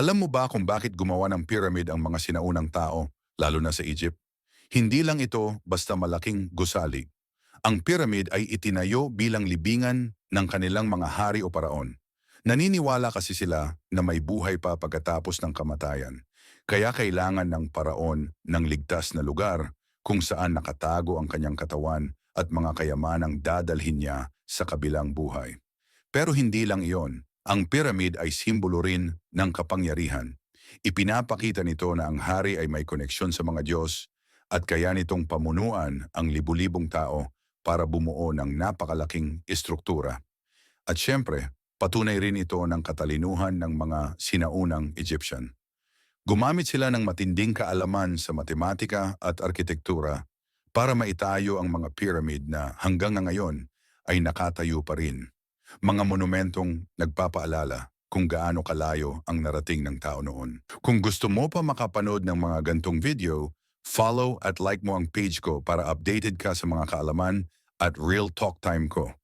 Alam mo ba kung bakit gumawa ng pyramid ang mga sinaunang tao, lalo na sa Egypt? Hindi lang ito basta malaking gusali. Ang pyramid ay itinayo bilang libingan ng kanilang mga hari o paraon. Naniniwala kasi sila na may buhay pa pagkatapos ng kamatayan. Kaya kailangan ng paraon ng ligtas na lugar kung saan nakatago ang kanyang katawan at mga kayamanang dadalhin niya sa kabilang buhay. Pero hindi lang iyon. Ang pyramid ay simbolo rin ng kapangyarihan. Ipinapakita nito na ang hari ay may koneksyon sa mga Diyos at kaya nitong pamunuan ang libu-libong tao para bumuo ng napakalaking estruktura. At syempre, patunay rin ito ng katalinuhan ng mga sinaunang Egyptian. Gumamit sila ng matinding kaalaman sa matematika at arkitektura para maitayo ang mga pyramid na hanggang ngayon ay nakatayo pa rin. Mga monumentong nagpapaalala kung gaano kalayo ang narating ng tao noon. Kung gusto mo pa makapanood ng mga gantong video, follow at like mo ang page ko para updated ka sa mga kaalaman at real talk time ko.